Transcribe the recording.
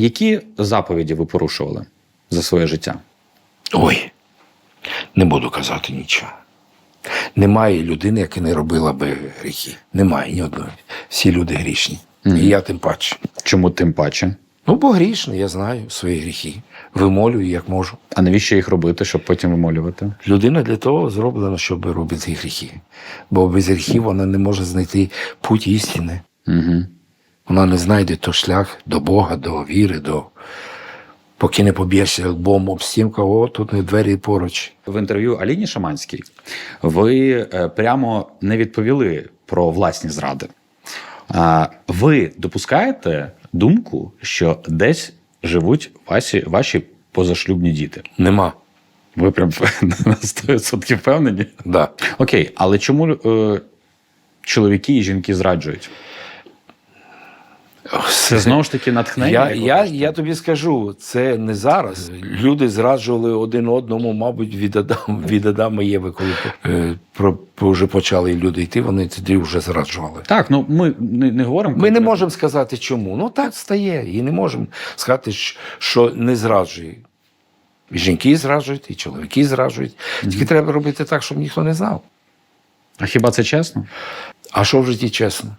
Які заповіді ви порушували за своє життя? Ой, не буду казати нічого. Немає людини, яка не робила би гріхи. Немає ні одної. Всі люди грішні. І я тим паче. Чому тим паче? Ну, бо грішний, я знаю свої гріхи. Вимолюю, як можу. А навіщо їх робити, щоб потім вимолювати? Людина для того зроблена, щоб робити гріхи. Бо без гріхів вона не може знайти путь істини. Угу. Вона не знайде то шлях до Бога, до віри, до. Поки не поб'єшся лбом об стінку, о, тут не двері поруч. В інтерв'ю Аліні Шаманській ви е, прямо не відповіли про власні зради. Ви допускаєте думку, що десь живуть ваші, ваші позашлюбні діти? Нема. Ви прям на 100% впевнені? Да. Окей, але чому е, чоловіки і жінки зраджують? Це знову ж таки натхнення. Я, я, я тобі скажу, це не зараз. Люди зраджували один одному, мабуть, від Адама, від Адама Єви, коли е, про, вже почали люди йти, вони тоді вже зраджували. Так, ну ми не, не говоримо. Ми не можемо сказати, чому. Ну так стає. І не можемо сказати, що не зраджує. І жінки зраджують, і чоловіки зраджують. Тільки треба робити так, щоб ніхто не знав. А хіба це чесно? А що в житті чесно?